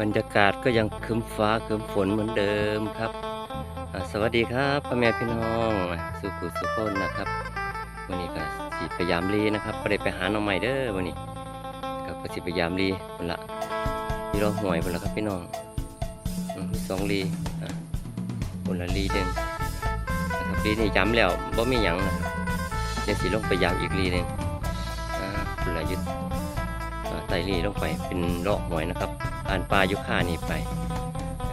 บรรยากาศก็ยังครึ้มฟ้าครึ้มฝนเหมือนเดิมครับ สวัสดีครับพ่อแม่พี่น้องสุขุสุขนนะครับวันนี้ก็สิพยายามรีนะครับก็ได้ไปหาน้องใหม่เด้อวันนี้ก็ก็สิพยายามรีคนละที่เราห่วยคนละครับพี่น้องสองรีอะคนละรีหนึ่งนะครับรีนี่ย้ำแล้วบ่มีหยังนะครับเดี๋ยวสิลงไปยามอีกรีหนึ่งคนละยึดอ่าไต่นี่ลงไปเป็นเลาะหอยนะครับ อ่านปลายุค่านี่ไปน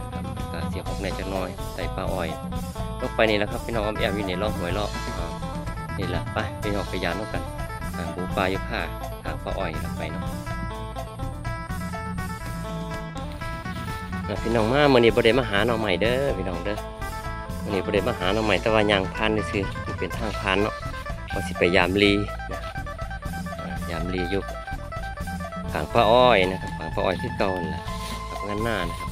ะครับก็เสียหกในจักหน้อยไต่ปลาอ้อยลงไปนี่แหละครับพี่น้องแอบอยู่ในเลาะหอยเลาะอ่านี่แหละไปพี่น้องไปยานลงกันบูปลายุค่าทางปลาอ้อยลงไปเนาะพี่น้องมาเมื่อนี้ประเดี๋มาหาหน่อใหม่เด้อพี่น้องเด้อมื่อนี้ประเดี๋มาหาหน่อใหม่ต่ว่ายางพันนี่คือมันเป็นทางพันเนาะว่าสิไปยามลีนะอ่ายามลียุคขางปลาอ้อยนะครับ ขางปลาอ้อยที่เก่านั่นแหละกับงานหน้านะครับ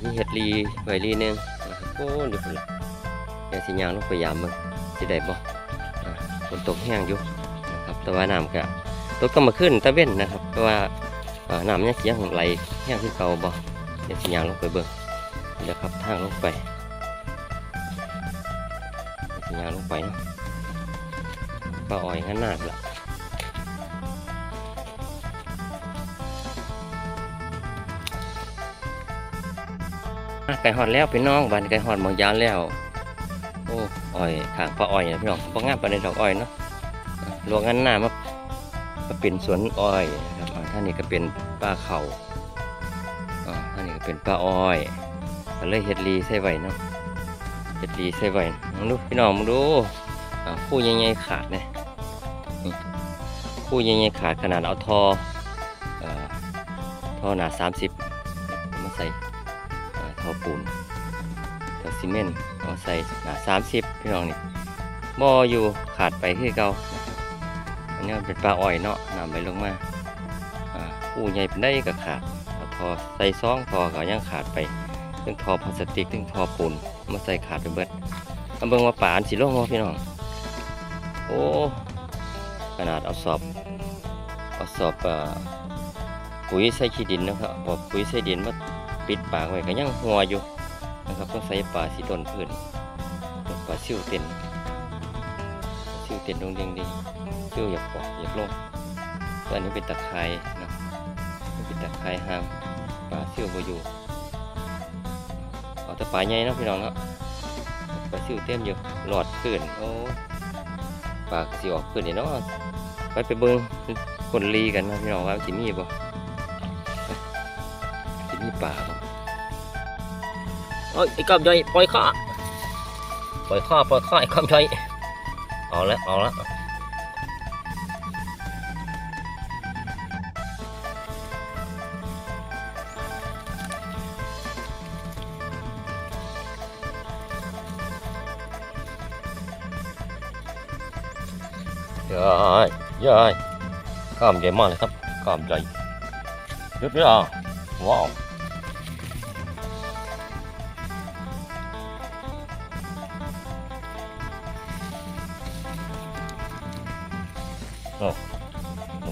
มีเห็ดลีไว้ลีหนึงนะครับโอ้ดี๋ยวพุ่นละเดี๋ยวสิยางลงไปยามมึงสิได้บ่อ่าฝนตกแห้งอยู่นะครับแต่ว่าน้ำก็ตกก็มาขึ้นตะเว้นนะครับเพราะว่าอ่าน้ำยังเสียงไหลแห้งที่เก่าบ่เดี๋ยวสิยางลงไปเบิ่งเดี๋ยวครับทางลงไปสียวสิยางลงไปนะปลาอ้อยงานหน้าพุ่นละ ไก่หอดแล้วพี่น้องบานไก่หอดหมองยานแล้ว โอ้อ้อยขางปลาอ้อยนะพี่น้องบ่งามปาในดอกอ้อยเนาะลวงอันหน้ามามาเป็นสวนอ้อยนะครับท่านนี้ก็เป็นปลาเขาอ่าท่านนี้ก็เป็นปลาอ้อยก็เลยเฮ็ดรีใส่ไว้เนาะเฮ็ดรีใส่ไว้มองดูพี่น้องมองดูอ่าคู่ใหญ่ๆขาดเนี่ยนี่คู่ใหญ่ๆขาดขนาดเอาทอเอ่อทอหนา30มาใส่ อ่าท่อปูนท่อซีเมนต์เอาใส่หนาสามสิบพี่น้องนี่บ่ออยู่ขาดไปคือเก่านะครับอันนี้เป็นปลาอ้อยเนาะนำไปลงมาอ่าผู้ใหญ่เป็นได้ก็ขาดเอาท่อใส่ซองทอก็ยังขาดไปถึงท่อพลาสติกถึงทอปูนมาใส่ขาดไปเบิดเอาเบิ่งว่าป่านสิลงบ่พี่น้องโอ้ขนาดเอาสอบเอาสอบอ่อปุ๋ยใส่ขี้ดินนะครับพอาปุ๋ยใส่ดินมา ปิดปากไว้ก็ยังหัวอยู่นะครับต้องใส่ปลาสีต้นพื้นปลาซิวเต็นซิวเต็นลงเดียงดีซิวอยากปอกอยากลงตัวนี้เป็นตะไคร้นะเป็นตะไคร้ห้ามปลาซิวบ่อยู่เอาแต่ปลาใหญ่นะพี่น้องเนาะปลาซิวเต็มอยู่หลอดพื้นโอ้ปลาสิออกพื้นนี่เนาะไปไปเบิ่งคนลีกันนะพี่น้องว่าสิมีบ่ ป่าบ่โอ้ยไอ้กอบย่อยปล่อยข้อปล่อยข้อปล่อยข้อไอ้กอบย่อยเอาแล้วเอาแล้วยายยายกล้ามใหญ่มากเลยครับกล้ามใหญ่ยุดไม่เอาว้าว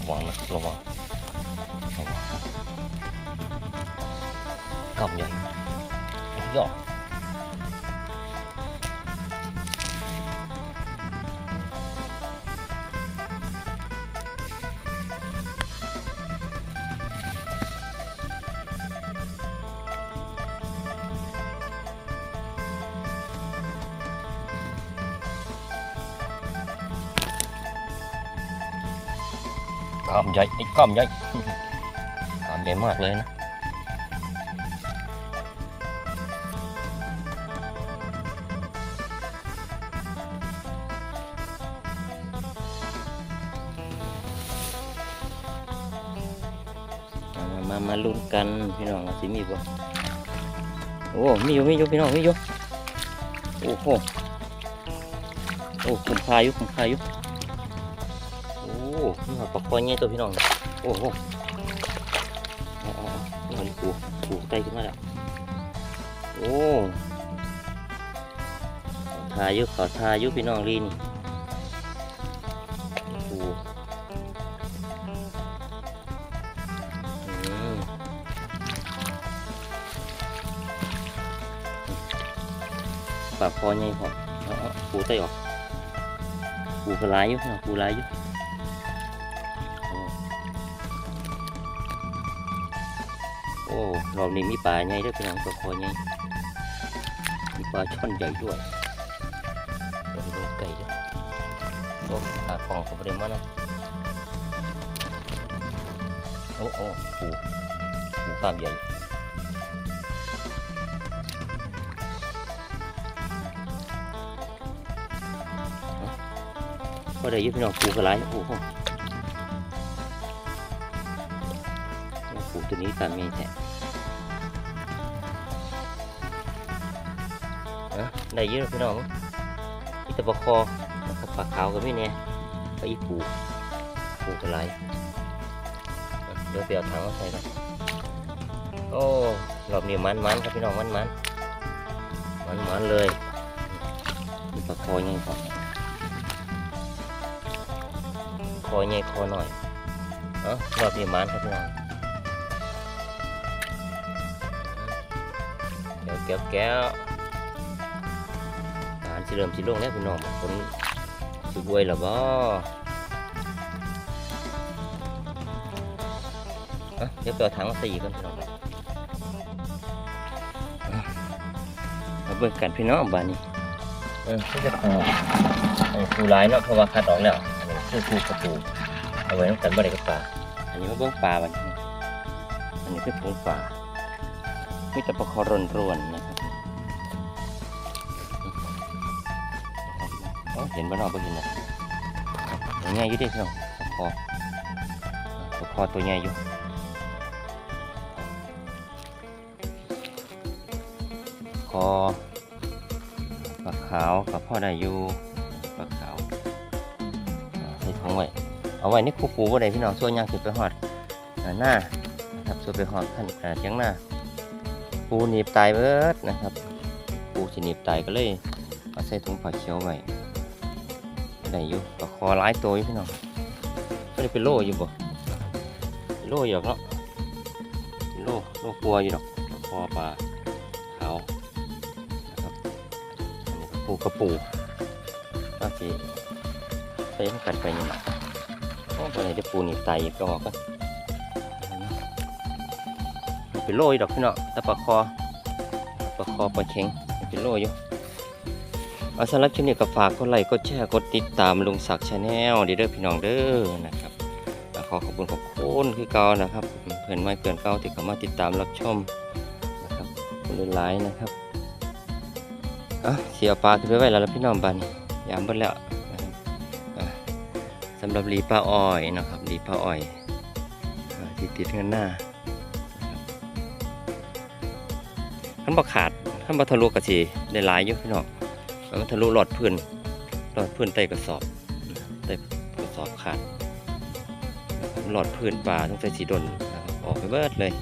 วังนะระวังระ วังกำใหญ่ยอดกำใหญ่ไอ้กำใหญ่กำใหญ่มากเลยนะมามามาลุ้นกันพี่น้องสิมีบ่โอ้มีอยู่มีอยู่พี่น้องมีอยู่โอ้โหโอ้คุ้มค่าอยู่คุ้มค่าอยู่ นี่ปักคอยง่ายตัวพี่น้อง โอ้โหนี่มันปูปูใกล้ขึ้นมาแล้ว โอ้ทายุขอทายุพี่น้องลีนี่ปูปากคอใหญ่พอปูไตออกปูกระไรอยู่ปูไรอยู่ อ้รอบนี้มีปลาใหญ่ด้วยพี่น้องปลาคอใหญ่มีปลาช่อนใหญ่ด้วยเดี๋ยวดูไก่ด้วยโอ้ปลาของเขาประเด็นมานะโอ้โอ้ปูปูกล้ามใหญ่ก็ได้ยึดพี่น้องปูกระไรปูห้อง ปูตัวนี้ตามมีแท้นะได้เยอะพี่น้องอีตะปะคอกับปลาขาวก็ไม่เนี่ยก็อีปูปูกระไรเดี๋ยวเปลี่ยวถังมาใส่กันโอ้รอบนี้มันมันครับพี่น้องมันมันมันมันเลยมีปลาคอยังไงครับคอใหญ่คอหน่อยเอ้ารอบนี้มันครับพี่น้อง ก้วแก้วแก้วอาหารสิเริ่มสิลงแล้วพี่น้องคนสิบวยหรอบ่เอ้าเดี๋ยวไปเอาถังมาใส่อีกกันพี่น้องเอามาเบิ่งกันพี่น้องบ้านนี้เออที่จะปูเออปูหลายเนาะเพราะว่าคัดออกแล้วอันนี้คือปูกระปูเอาไว้น้ำกันบ่ได้กับปลาอันนี้มาเบิ่งปลาบัดนี้อันนี้คือถุงปลามีแต่ปลาคอรนรวนๆนะ เห็นบ่เนาะบ่เห็นนะยังไงอยู่เดิพี่น้องคอปลาคอตัวใหญ่อยู่คอปลาขาวกับพ่อได้อยู่ปลาขาวใส่ถุงไว้เอาไว้นี่ปูปูบ่ได้พี่น้องส่วนยางสิไปหอดหน้านะครับส่วนไปหอดขั้นเทียงหน้าปูหนีบตายเบิดนะครับ ปูสิหนีบตายก็เลยเอาใส่ถุงผ้าเขียวไว้ ได้อยู่ปลาคอหลายตัวอยู่พี่น้องก็ได้เป็นโล่อยู่บ่เป็นโล่อยู่หรอกเนาะเป็นโลโลกลัวอยู่ดอกปลาคอปลาขาวนะครับปูกระปูก็สิใส่ให้กันไปนี่แหละโอ้ตอนนี้จะปูนี่ไตก็ออกกันเป็นโล่อยู่ดอกพี่เนาะแต่ปลาคอปลาคอปลาเค็งเป็นโล่อยู่ เอาสำหรับคลิปนี้ก็ฝากกดไลค์กดแชร์กดติดตามลุงศักดิ์ชาแนลดีเด้อพี่น้องเด้อนะครับขอขอบคุณขอบคุณคือเก่านะครับเพื่อนไม่เพื่อนเก่าที่เข้ามาติดตามรับชมนะครับคุณหลายนะครับอะเสียปลาขึ้นไปไว้แล้วล่ะพี่น้องบ้านยามเบิดแล้วสำหรับรีปลาอ้อยนะครับรีปลาอ้อยอ่าที่ติดเงินหน้าขันบ่ขาดขันบ่ทะลุกระสีได้หลายอยู่พี่น้อง มันทะลุหลอดพื้นหลอดพื้นใต้กระสอบใต้กระสอบขาดหลอดพื้นปลาต้องใส่สีดนนะครับออกไปเบิดเลย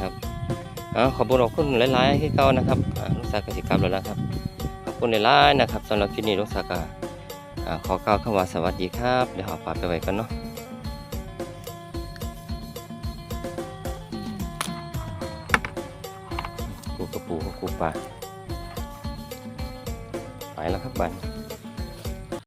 ครับอขอบคุณขอบคุณหลายๆที่เก่านะครับลูกสาวกสิกรรมแล้วนะครับ ขอบคุณหลายๆนะครับสำหรับคลิปนี้ลูกสาวก็อ่าขอกล่าวคำว่าสวัสดีครับ เดี๋ยวเอฝากไปไว้กันเนาะปูกระปูกับกูปลา ไปแล้วครับบัน